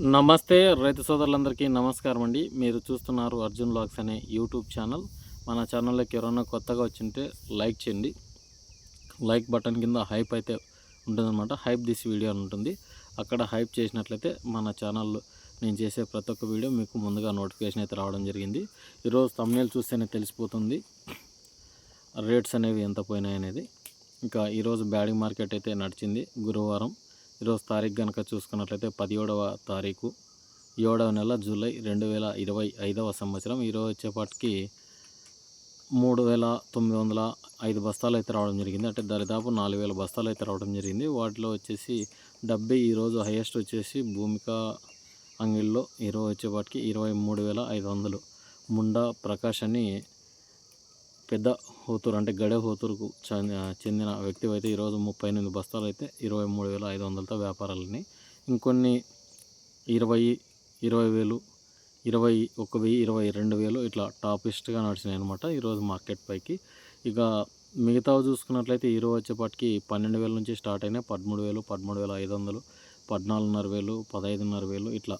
నమస్తే రైతు సోదరులందరికీ నమస్కారం అండి. మీరు చూస్తున్నారు అర్జున్ లాగ్స్ అనే యూట్యూబ్ ఛానల్. మన ఛానల్లోకి ఎవరైనా కొత్తగా వచ్చింటే లైక్ చేయండి. లైక్ బటన్ కింద హైప్ అయితే ఉంటుందన్నమాట. హైప్ దిస్ వీడియో అని ఉంటుంది. అక్కడ హైప్ చేసినట్లయితే మన ఛానల్లో నేను చేసే ప్రతి ఒక్క వీడియో మీకు ముందుగా నోటిఫికేషన్ అయితే రావడం జరిగింది. ఈరోజు తమ్నేల్ చూస్తేనే తెలిసిపోతుంది. రేట్స్ అనేవి ఎంత పోయినాయి అనేది. ఇంకా ఈరోజు బ్యాడింగ్ మార్కెట్ అయితే నడిచింది గురువారం. ఈరోజు తారీఖు కనుక చూసుకున్నట్లయితే పదిహేడవ తారీఖు ఏడవ నెల జూలై రెండు వేల ఇరవై ఐదవ సంవత్సరం. ఈరోజు వచ్చేపాటికి మూడు వేల తొమ్మిది వందల ఐదు బస్తాలు అయితే రావడం జరిగింది. అంటే దరిదాపు నాలుగు వేల బస్తాలు అయితే రావడం జరిగింది. వాటిలో వచ్చేసి డెబ్బై ఈరోజు హైయెస్ట్ వచ్చేసి భూమిక అంగిల్లో ఈరోజు వచ్చేపాటికి ఇరవై మూడు వేల ఐదు వందలు. ముండా ప్రకాష్ అని పెద్ద హోతూరు అంటే గడే హోతూరుకు చెందిన చెందిన వ్యక్తి అయితే ఈరోజు ముప్పై ఎనిమిది బస్తాలు అయితే ఇరవై మూడు వేల ఐదు వందలతో వ్యాపారాలని. ఇంకొన్ని ఇరవై ఇరవై వేలు ఇరవై ఒక వెయ్యి ఇరవై రెండు వేలు ఇట్లా టాపిస్ట్గా నడిచినాయి అనమాట ఈరోజు మార్కెట్ పైకి. ఇక మిగతావి చూసుకున్నట్లయితే ఈరోజు వచ్చేపాటికి పన్నెండు వేల నుంచి స్టార్ట్ అయినాయి. పదమూడు వేలు పదమూడు వేల ఐదు వందలు పద్నాలుగున్నర వేలు పదహైదున్నర వేలు ఇట్లా.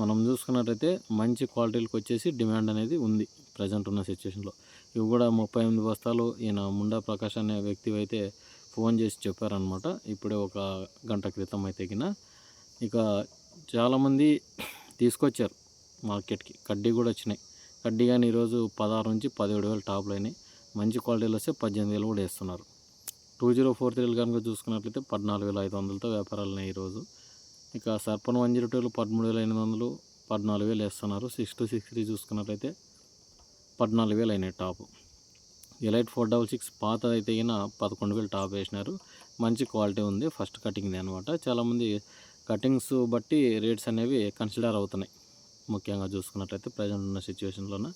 మనం చూసుకున్నట్లయితే మంచి క్వాలిటీలకు వచ్చేసి డిమాండ్ అనేది ఉంది. ప్రజెంట్ ఉన్న సిచ్యువేషన్లో ఇవి కూడా ముప్పై ఎనిమిది బస్తాలు ఈయన ముండా ప్రకాష్ అనే వ్యక్తి అయితే ఫోన్ చేసి చెప్పారనమాట ఇప్పుడే ఒక గంట క్రితం అయితే గిన. ఇక చాలామంది తీసుకొచ్చారు మార్కెట్కి. కడ్డీ కూడా వచ్చినాయి. కడ్డీ కానీ ఈరోజు పదహారు నుంచి పదిహేడు వేలు టాప్లు అయినాయి. మంచి క్వాలిటీలు వస్తే పద్దెనిమిది వేలు కూడా వేస్తున్నారు. టూ జీరో ఫోర్ త్రీలు కనుక చూసుకున్నట్లయితే పద్నాలుగు వేల ఐదు వందలతో వ్యాపారాలు ఉన్నాయి ఈరోజు. ఇక సర్పన్ వన్ జీరో టూలు పదమూడు వేల ఎనిమిది వందలు పద్నాలుగు వేలు వేస్తున్నారు. సిక్స్ టు సిక్స్ త్రీ చూసుకున్నట్లయితే పద్నాలుగు వేలు అయినాయి top. Elite four double six పాత అయితే అయినా పదకొండు వేలు టాప్ వేసినారు. మంచి క్వాలిటీ ఉంది ఫస్ట్ కటింగ్ది అనమాట చాలామంది కటింగ్స్ బట్టి రేట్స్ అనేవి కన్సిడర్ అవుతున్నాయి. ముఖ్యంగా చూసుకున్నట్లయితే ప్రజెంట్ ఉన్న సిచ్యువేషన్లోన.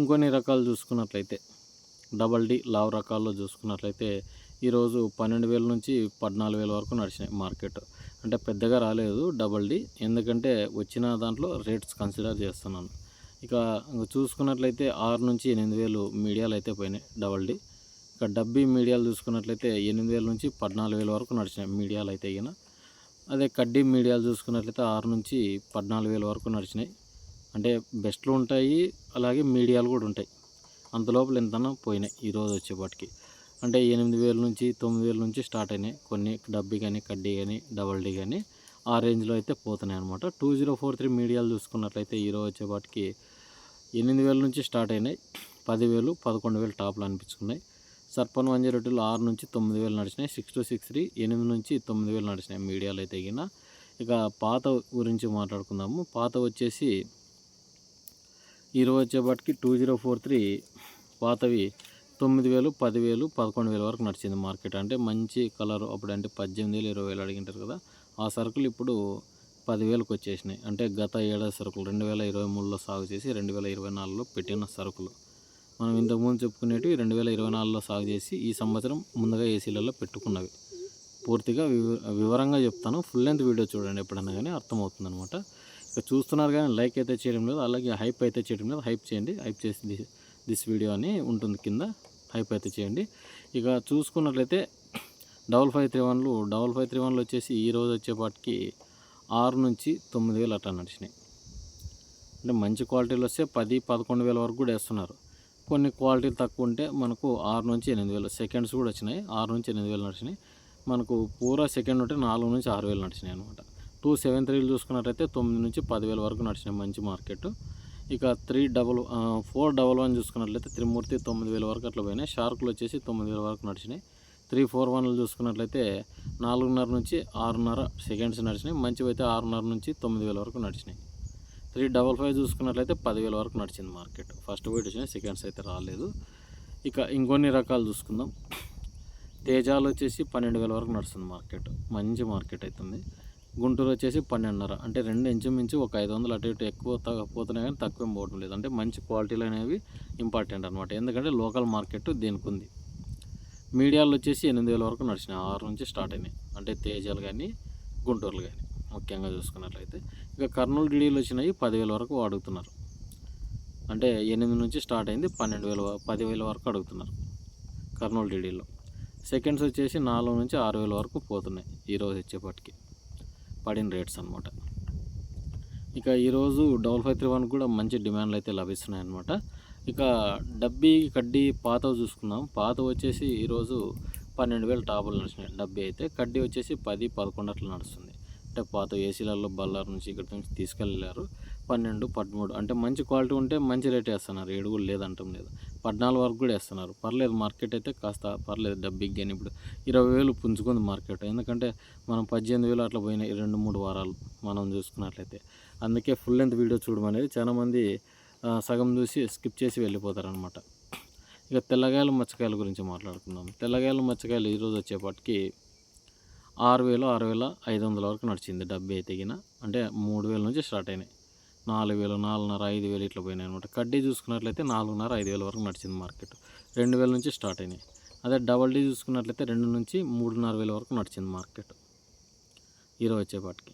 ఇంకొన్ని రకాలు చూసుకున్నట్లయితే డబల్ డి లావ్ రకాల్లో చూసుకున్నట్లయితే ఈరోజు పన్నెండు వేల నుంచి పద్నాలుగు వేల వరకు నడిచినాయి మార్కెట్. అంటే పెద్దగా రాలేదు డబల్ డి ఎందుకంటే వచ్చిన దాంట్లో రేట్స్ కన్సిడర్ చేస్తున్నాను. ఇక చూసుకున్నట్లయితే ఆరు నుంచి ఎనిమిది వేలు మీడియాలు అయితే పోయినాయి డబల్ డి ఇక డబ్బీ మీడియాలు చూసుకున్నట్లయితే ఎనిమిది వేల నుంచి పద్నాలుగు వేల వరకు నడిచినాయి మీడియాలు అయితే అయిన అదే కడ్డీ మీడియాలు చూసుకున్నట్లయితే ఆరు నుంచి పద్నాలుగు వేల వరకు నడిచినాయి. అంటే బెస్ట్లు ఉంటాయి అలాగే మీడియాలు కూడా ఉంటాయి. అంత లోపల పోయినాయి ఈరోజు వచ్చేపాటికి. అంటే ఎనిమిది వేల నుంచి తొమ్మిది వేల నుంచి స్టార్ట్ అయినాయి. కొన్ని డబ్బీ కానీ కడ్డీ కానీ డబల్ డీ కానీ. ఆ రేంజ్లో అయితే పోతున్నాయి అనమాట టూ జీరో ఫోర్ త్రీ మీడియాలు చూసుకున్నట్లయితే ఈరోజు వచ్చేపాటికి ఎనిమిది వేల నుంచి స్టార్ట్ అయినాయి. పదివేలు పదకొండు వేలు టాప్లు అనిపించుకున్నాయి. సర్పన్ వన్ జీరో టూలు ఆరు నుంచి తొమ్మిది వేలు నడిచినాయి. సిక్స్ టూ సిక్స్ త్రీ ఎనిమిది నుంచి తొమ్మిది వేలు నడిచినాయి మీడియాలు అయితే గిన ఇక పాత గురించి మాట్లాడుకుందాము. పాత వచ్చేసి ఈరోజు వచ్చేపాటికి టూ జీరో ఫోర్ త్రీ పాతవి తొమ్మిది వేలు పదివేలు పదకొండు వేల వరకు నడిచింది మార్కెట్. అంటే మంచి కలర్ అప్పుడు అంటే పద్దెనిమిది వేలు ఇరవై వేలు అడిగింటారు కదా. ఆ సరుకులు ఇప్పుడు పదివేలకు వచ్చేసినాయి. అంటే గత ఏడాది సరుకులు రెండు వేల ఇరవై మూడులో సాగు చేసి రెండు వేల ఇరవై నాలుగులో పెట్టిన సరుకులు. మనం ఇంతకుముందు చెప్పుకునేటివి రెండు వేల ఇరవై నాలుగులో సాగు చేసి ఈ సంవత్సరం ముందుగా ఏసీలలో పెట్టుకున్నవి. పూర్తిగా వివ వివరంగా చెప్తాను. ఫుల్ లెంత్ వీడియో చూడండి ఎప్పుడన్నా కానీ అర్థమవుతుంది అనమాట ఇక చూస్తున్నారు కానీ లైక్ అయితే చేయడం లేదు అలాగే హైప్ అయితే చేయడం లేదు. హైప్ చేయండి. హైప్ చేసి దిస్ వీడియో అని ఉంటుంది కింద. హైప్ అయితే చేయండి. ఇక చూసుకున్నట్లయితే డబల్ ఫైవ్ త్రీ వన్లు డబల్ ఫైవ్ త్రీ వన్లు వచ్చేసి ఈ రోజు వచ్చేపాటికి ఆరు నుంచి తొమ్మిది వేలు అట్లా నడిచినాయి. అంటే మంచి క్వాలిటీలు వస్తే పది పదకొండు వేల వరకు కూడా వేస్తున్నారు. కొన్ని క్వాలిటీలు తక్కువ ఉంటే మనకు ఆరు నుంచి ఎనిమిది వేలు సెకండ్స్ కూడా వచ్చినాయి ఆరు నుంచి ఎనిమిది వేలు నడిచినాయి. మనకు పూరా సెకండ్ ఉంటే నాలుగు నుంచి ఆరు వేలు నడిచినాయి అనమాట టూ సెవెన్ త్రీలు చూసుకున్నట్టయితే తొమ్మిది నుంచి పదివేల వరకు నడిచినాయి మంచి మార్కెట్. ఇక three double four double one చూసుకున్నట్లయితే త్రిమూర్తి తొమ్మిది వేల వరకు అట్లా పోయినాయి. షార్కులు వచ్చేసి తొమ్మిది వేల వరకు నడిచినాయి. త్రీ ఫోర్ వన్లు చూసుకున్నట్లయితే నాలుగున్నర నుంచి ఆరున్నర సెకండ్స్ నడిచినాయి. మంచివి అయితే ఆరున్నర నుంచి తొమ్మిది వేల వరకు నడిచినాయి. త్రీ డబల్ ఫైవ్ చూసుకున్నట్లయితే పదివేల వరకు నడిచింది మార్కెట్. ఫస్ట్ వైట్ వచ్చినాయి సెకండ్స్ అయితే రాలేదు. ఇక ఇంకొన్ని రకాలు చూసుకుందాం. తేజాలు వచ్చేసి పన్నెండు వేల వరకు నడుస్తుంది మార్కెట్. మంచి మార్కెట్ అవుతుంది గుంటూరు వచ్చేసి పన్నెండున్నర. అంటే రెండు ఇంచుమించు ఒక ఐదు వందలు అటు ఇటు ఎక్కువ తగ్గపోతున్నాయి కానీ తక్కువ పోవడం లేదు. అంటే మంచి క్వాలిటీలు అనేవి ఇంపార్టెంట్ అనమాట ఎందుకంటే లోకల్ మార్కెట్ దీనికి ఉంది మీడియాలో వచ్చేసి ఎనిమిది వేల వరకు నడిచినాయి. ఆరు నుంచి స్టార్ట్ అయినాయి. అంటే తేజాలు కానీ గుంటూరులు కానీ ముఖ్యంగా చూసుకున్నట్లయితే. ఇక కర్నూలు డీడీలు వచ్చినాయి పదివేల వరకు అడుగుతున్నారు. అంటే ఎనిమిది నుంచి స్టార్ట్ అయింది పన్నెండు వేల వ- పదివేల వరకు అడుగుతున్నారు కర్నూలు డీడీలో సెకండ్స్ వచ్చేసి నాలుగు నుంచి ఆరు వేల వరకు పోతున్నాయి ఈరోజు వచ్చేపటికి. పడిన రేట్స్ అనమాట ఇక ఈరోజు డబల్ ఫైవ్ త్రీ వన్ కూడా మంచి డిమాండ్లు అయితే లభిస్తున్నాయి అన్నమాట ఇక డబ్బీ కడ్డీ పాత చూసుకుందాం. పాత వచ్చేసి ఈరోజు పన్నెండు వేలు టాపులు నడిచినాయి. డబ్బీ అయితే కడ్డీ వచ్చేసి పది పదకొండు అట్లా నడుస్తుంది. అంటే పాత ఏసీలలో బల్లార్ నుంచి ఇక్కడ నుంచి తీసుకెళ్ళారు పన్నెండు పదమూడు అంటే మంచి క్వాలిటీ ఉంటే మంచి రేట్ వేస్తున్నారు. ఏడు కూడా లేదంటాం లేదు. పద్నాలుగు వరకు కూడా వేస్తున్నారు. పర్లేదు మార్కెట్ అయితే కాస్త పర్లేదు డబ్బికి కానీ ఇప్పుడు ఇరవై వేలు పుంజుకుంది మార్కెట్. ఎందుకంటే మనం పద్దెనిమిది వేలు అట్లా పోయినాయి రెండు మూడు వారాలు మనం చూసుకున్నట్లయితే. అందుకే ఫుల్ లెంత్ వీడియో చూడమనేది చాలామంది సగం చూసి స్కిప్ చేసి వెళ్ళిపోతారనమాట ఇక తెల్లగాయలు మచ్చకాయల గురించి మాట్లాడుకుందాం. తెల్లగాయలు మచ్చకాయలు ఈరోజు వచ్చేపాటికి ఆరు వేలు ఆరు వేల ఐదు వందల వరకు నడిచింది. డబ్బే తెగిన అంటే మూడు వేల నుంచి స్టార్ట్ అయినాయి. నాలుగు వేలు నాలుగున్నర ఐదు వేలు ఇట్లా పోయినాయి అనమాట కడ్డీ చూసుకున్నట్లయితే నాలుగున్నర ఐదు వేల వరకు నడిచింది మార్కెట్. రెండు వేల నుంచి స్టార్ట్ అయినాయి. అదే డబల్ డీ చూసుకున్నట్లయితే రెండు నుంచి మూడున్నర వేల వరకు నడిచింది మార్కెట్. ఈరోజు వచ్చేపాటికి.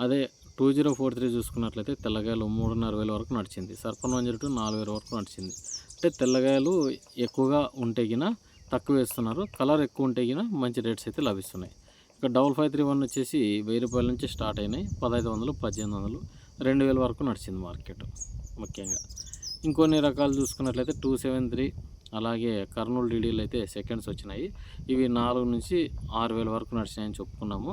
అదే టూ జీరో ఫోర్ త్రీ చూసుకున్నట్లయితే తెల్లగాయలు మూడున్నర వేల వరకు నడిచింది. సర్పన్ వన్ జీరో టూ నాలుగు వేల వరకు నడిచింది. అంటే తెల్లగాయలు ఎక్కువగా ఉంటే గిన తక్కువ వేస్తున్నారు. కలర్ ఎక్కువ ఉంటే గిన మంచి రేట్స్ అయితే లభిస్తున్నాయి. ఇక డబల్ ఫైవ్ త్రీ వన్ వచ్చేసి వెయ్యి రూపాయల నుంచి స్టార్ట్ అయినాయి. పదహైదు వందలు పద్దెనిమిది వందలు రెండు వేల వరకు నడిచింది మార్కెట్ ముఖ్యంగా. ఇంకొన్ని రకాలు చూసుకున్నట్లయితే టూ సెవెన్ త్రీ అలాగే కర్నూలు డీడీలు అయితే సెకండ్స్ వచ్చినాయి. ఇవి నాలుగు నుంచి ఆరు వేల వరకు నడిచినాయని చెప్పుకున్నాము.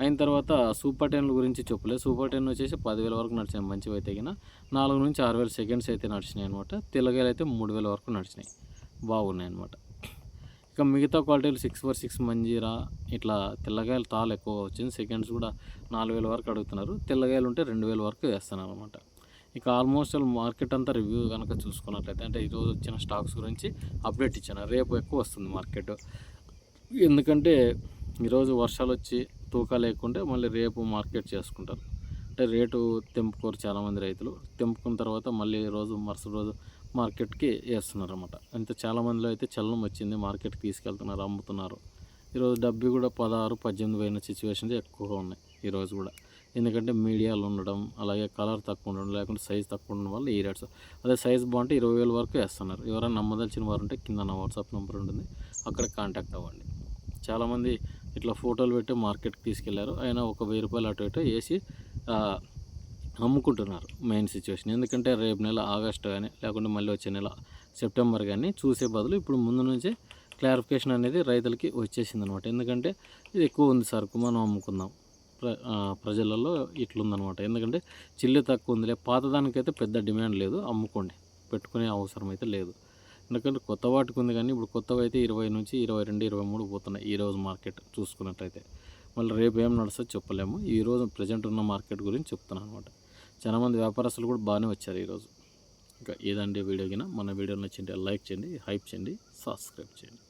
అయిన తర్వాత సూపర్ టెన్ల గురించి చెప్పలేదు. సూపర్ టెన్ వచ్చేసి పదివేల వరకు నడిచాయి. మంచివి అయితే గిన నాలుగు నుంచి ఆరు వేల సెకండ్స్ అయితే నడిచినాయి అనమాట తెల్లగాయలు అయితే మూడు వేల వరకు నడిచినాయి. బాగున్నాయి అనమాట ఇక మిగతా క్వాలిటీలు సిక్స్ ఫోర్ సిక్స్ మంజీరా ఇట్లా తెల్లగాయలు తాలు ఎక్కువ వచ్చింది. సెకండ్స్ కూడా నాలుగు వేల వరకు అడుగుతున్నారు. తెల్లగాయలు ఉంటే రెండు వేల వరకు వేస్తున్నారు అనమాట ఇక ఆల్మోస్ట్ ఆల్ మార్కెట్ అంతా రివ్యూ కనుక చూసుకున్నట్లయితే అంటే ఈరోజు వచ్చిన స్టాక్స్ గురించి అప్డేట్ ఇచ్చాను. రేపు ఎక్కువ వస్తుంది మార్కెట్. ఎందుకంటే ఈరోజు వర్షాలు వచ్చి తూకా లేకుంటే మళ్ళీ రేపు మార్కెట్ చేసుకుంటారు. అంటే రేటు తెంపుకోరు చాలామంది రైతులు. తెంపుకున్న తర్వాత మళ్ళీ రోజు మరుసటి రోజు మార్కెట్కి వేస్తున్నారు అనమాట అంటే చాలామందిలో అయితే చలనం వచ్చింది. మార్కెట్కి తీసుకెళ్తున్నారు అమ్ముతున్నారు. ఈరోజు డబ్బు కూడా పదహారు పద్దెనిమిది పోయిన సిచ్యువేషన్స్ ఎక్కువగా ఉన్నాయి ఈరోజు కూడా. ఎందుకంటే మీడియాలు ఉండడం అలాగే కలర్ తక్కువ ఉండడం లేకుంటే సైజ్ తక్కువ ఉండడం వల్ల ఈ రేట్స్. అదే సైజ్ బాగుంటే ఇరవై వేల వరకు వేస్తున్నారు. ఎవరైనా నమ్మదలిచిన వారు ఉంటే కింద నా వాట్సాప్ నెంబర్ ఉంటుంది. అక్కడ కాంటాక్ట్ అవ్వండి. చాలామంది ఇట్లా ఫోటోలు పెట్టి మార్కెట్కి తీసుకెళ్ళారు. అయినా ఒక వెయ్యి రూపాయలు అటు ఇటు వేసి అమ్ముకుంటున్నారు మెయిన్ సిచ్యువేషన్. ఎందుకంటే రేపు నెల ఆగస్టు కానీ లేకుంటే మళ్ళీ వచ్చే నెల సెప్టెంబర్ కానీ చూసే బదులు ఇప్పుడు ముందు నుంచే క్లారిఫికేషన్ అనేది రైతులకి వచ్చేసింది అనమాట ఎందుకంటే ఇది ఎక్కువ ఉంది సరుకు మనం అమ్ముకుందాం. ప్ర ప్రజలలో ఇట్లుందనమాట. ఎందుకంటే చిల్లి తక్కువ ఉందిలే పాతదానికైతే పెద్ద డిమాండ్ లేదు అమ్ముకోండి. పెట్టుకునే అవసరం అయితే లేదు. ఎందుకంటే కొత్త వాటికి ఉంది కానీ ఇప్పుడు కొత్తవి అయితే ఇరవై నుంచి ఇరవై రెండు ఇరవై మూడు పోతున్నాయి ఈరోజు మార్కెట్ చూసుకున్నట్టయితే. మళ్ళీ రేపు ఏం నడుస్తుందో చెప్పలేము. ఈ రోజు ప్రజెంట్ ఉన్న మార్కెట్ గురించి చెప్తున్నాను అనమాట చాలామంది వ్యాపారస్తులు కూడా బాగానే వచ్చారు ఈరోజు ఇంకా ఏదండి వీడియో కింద? మన వీడియో నచ్చింటే లైక్ చేయండి హైప్ చేయండి సబ్స్క్రైబ్ చేయండి.